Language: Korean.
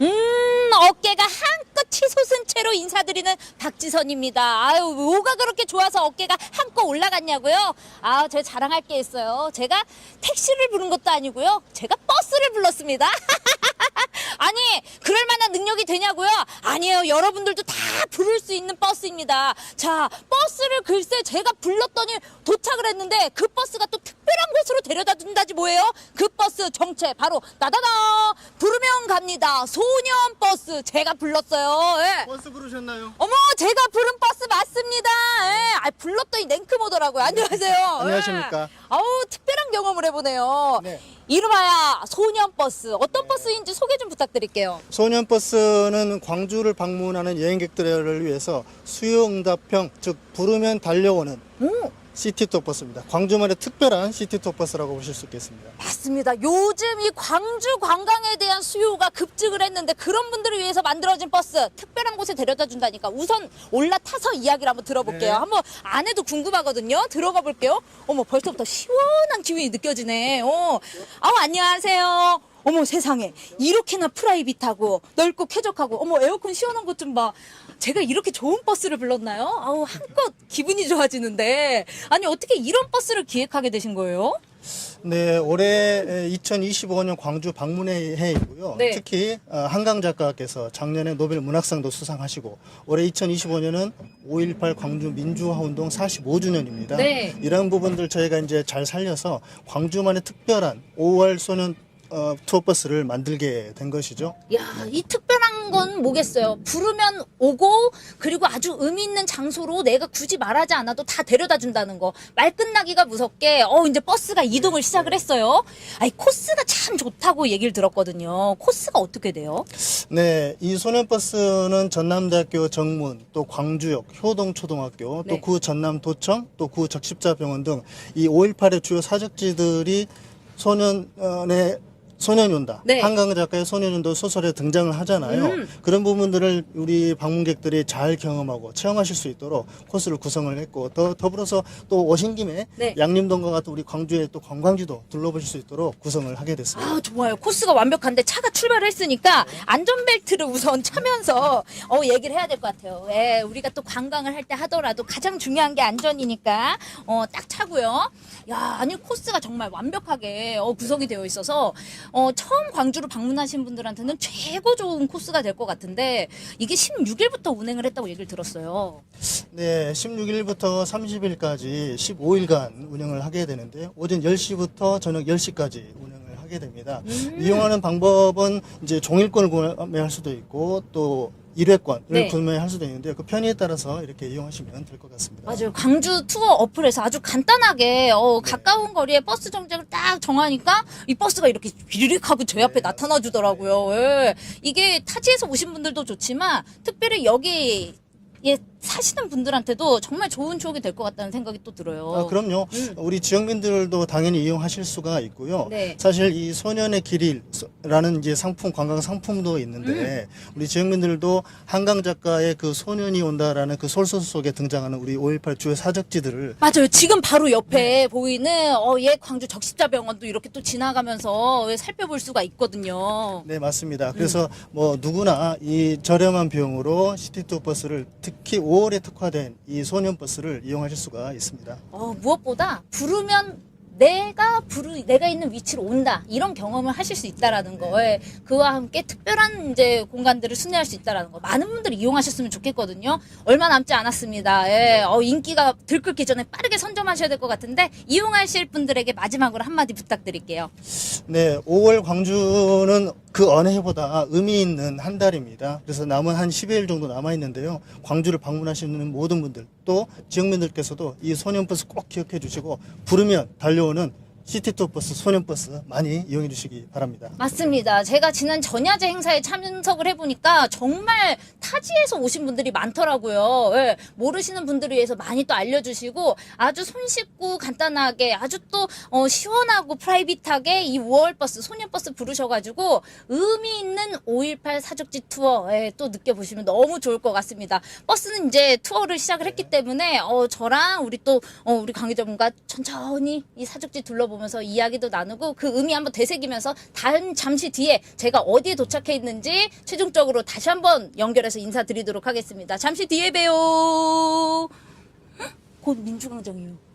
음, 어깨가 한껏 치솟은 채로 인사드리는 박지선입니다. 아유, 뭐가 그렇게 좋아서 어깨가 한껏 올라갔냐고요? 아, 제가 자랑할 게 있어요. 제가 택시를 부른 것도 아니고요. 제가 버스를 불렀습니다. 아니, 그럴 만한 능력이 되냐고요? 아니에요. 여러분들도 다 부를 수 있는 버스입니다. 자, 버스를 글쎄 제가 불렀더니 도착을 했는데 그 버스가 또 특별한 곳으로 데려다 준다지 뭐예요? 그 버스 정체 바로 나다다 부르면 갑니다. 소년 버스 제가 불렀어요. 예. 버스 부르셨나요? 어머, 제가 부른 버스 맞습니다. 예. 아, 불렀더니 냉크모더라고요. 안녕하세요. 안녕하십니까. 예. 아우, 특별한 경험을 해보네요. 네. 이름하여 소년 버스. 어떤 버스인지 소개 좀 부탁드릴게요. 소년 버스는 광주를 방문하는 여행객들을 위해서 수요응답형 즉 부르면 달려오는 오. 시티톡 버스입니다. 광주만의 특별한 시티톡 버스라고 보실 수 있겠습니다. 맞습니다. 요즘 이 광주 관광에 대한 수요가 급증을 했는데 그런 분들을 위해서 만들어진 버스 특별한 곳에 데려다 준다니까 우선 올라타서 이야기를 한번 들어볼게요. 네. 한번 안에도 궁금하거든요. 들어가 볼게요. 어머 벌써부터 시원한 기운이 느껴지네. 어. 아우 안녕하세요. 어머 세상에 이렇게나 프라이빗하고 넓고 쾌적하고 어머 에어컨 시원한 것 좀 봐. 제가 이렇게 좋은 버스를 불렀나요? 아우 한껏 기분이 좋아지는데 아니 어떻게 이런 버스를 기획하게 되신 거예요? 네, 올해 2025년 광주 방문의 해이고요. 네. 특히 어, 한강 작가께서 작년에 노벨 문학상도 수상하시고 올해 2025년은 5.18 광주 민주화 운동 45주년입니다. 네. 이런 부분들 저희가 이제 잘 살려서 광주만의 특별한 5월 소년 어, 투어 버스를 만들게 된 것이죠. 야, 이 특별한 건 뭐겠어요? 부르면 오고 그리고 아주 의미 있는 장소로 내가 굳이 말하지 않아도 다 데려다 준다는 거. 말 끝나기가 무섭게 어 이제 버스가 이동을 시작을 했어요. 아이 코스가 참 좋다고 얘기를 들었거든요. 코스가 어떻게 돼요? 네, 이 소년버스는 전남대학교 정문, 또 광주역, 효동초등학교, 네. 또 구 전남도청, 또 구 적십자병원 등 이 5.18의 주요 사적지들이 소년의 소년이 온다. 네. 한강 작가의 온다 소설에 등장을 하잖아요. 음. 그런 부분들을 우리 방문객들이 잘 경험하고 체험하실 수 있도록 코스를 구성을 했고 더 더불어서 또 오신 김에 네. 양림동과 같은 우리 광주의 또 관광지도 둘러보실 수 있도록 구성을 하게 됐습니다. 아 좋아요. 코스가 완벽한데 차가 출발을 했으니까 안전벨트를 우선 차면서 어 얘기를 해야 될 것 같아요. 예, 우리가 또 관광을 할 때 하더라도 가장 중요한 게 안전이니까 어 딱 차고요. 야 아니 코스가 정말 완벽하게 어, 구성이 되어 있어서 어 처음 광주를 방문하신 분들한테는 최고 좋은 코스가 될 것 같은데 이게 16일부터 운행을 했다고 얘기를 들었어요. 네, 16일부터 30일까지 15일간 운영을 하게 되는데 오전 10시부터 저녁 10시까지 운영을 하게 됩니다. 음. 이용하는 방법은 이제 종일권을 구매할 수도 있고 또 일회권을 네. 구매할 수도 있는데 그 편의에 따라서 이렇게 이용하시면 될 것 같습니다. 맞아요. 광주 투어 어플에서 아주 간단하게 어, 가까운 거리에 버스 정책을 딱 정하니까 이 버스가 이렇게 비리릭 하고 저희 앞에 나타나 주더라고요. 예. 이게 타지에서 오신 분들도 좋지만 특별히 여기 에 사시는 분들한테도 정말 좋은 추억이 될 것 같다는 생각이 또 들어요. 아, 그럼요. 우리 지역민들도 당연히 이용하실 수가 있고요. 네. 사실 이 소년의 길이라는 이제 상품, 관광 상품도 있는데 음. 우리 지역민들도 한강 작가의 그 소년이 온다라는 그 솔소 속에 등장하는 우리 5.18 주요 사적지들을 맞아요. 지금 바로 옆에 보이는 어, 예 광주 적십자병원도 이렇게 또 지나가면서 예, 살펴볼 수가 있거든요. 네 맞습니다. 그래서 뭐 누구나 이 저렴한 비용으로 시티투 버스를 특히 5월에 특화된 이 소년 버스를 이용하실 수가 있습니다. 어, 무엇보다 부르면 내가 부르 내가 있는 위치로 온다. 이런 경험을 하실 수 있다라는 거에 그와 함께 특별한 이제 공간들을 순회할 수 있다라는 거. 많은 분들이 이용하셨으면 좋겠거든요. 얼마 남지 않았습니다. 예, 어, 인기가 들끓기 전에 빠르게 선점하셔야 될 것 같은데 이용하실 분들에게 마지막으로 한마디 부탁드릴게요. 네, 5월 광주는 그 어느 해보다 의미 있는 한 달입니다. 그래서 남은 한 10여일 정도 남아 있는데요. 광주를 방문하시는 모든 분들 또 지역민들께서도 이 소년버스 꼭 기억해 주시고 부르면 달려 오는 시티투어 버스, 소년버스 많이 이용해 주시기 바랍니다. 맞습니다. 제가 지난 전야제 행사에 참석을 해보니까 정말 타지에서 오신 분들이 많더라고요. 예, 모르시는 분들을 위해서 많이 또 알려주시고 아주 손쉽고 간단하게 아주 또 어, 시원하고 프라이빗하게 이 5월 버스, 소년버스 부르셔가지고 의미 있는 5.18 사적지 투어 예, 또 느껴보시면 너무 좋을 것 같습니다. 버스는 이제 투어를 시작을 했기 때문에 어, 저랑 우리 또 어, 우리 관계자분과 천천히 이 사적지 둘러보 고 바라보면서 이야기도 나누고 그 의미 한번 되새기면서 다음 잠시 뒤에 제가 어디에 도착해 있는지 최종적으로 다시 한번 연결해서 인사드리도록 하겠습니다. 잠시 뒤에 봬요. 곧 민주광장이에요.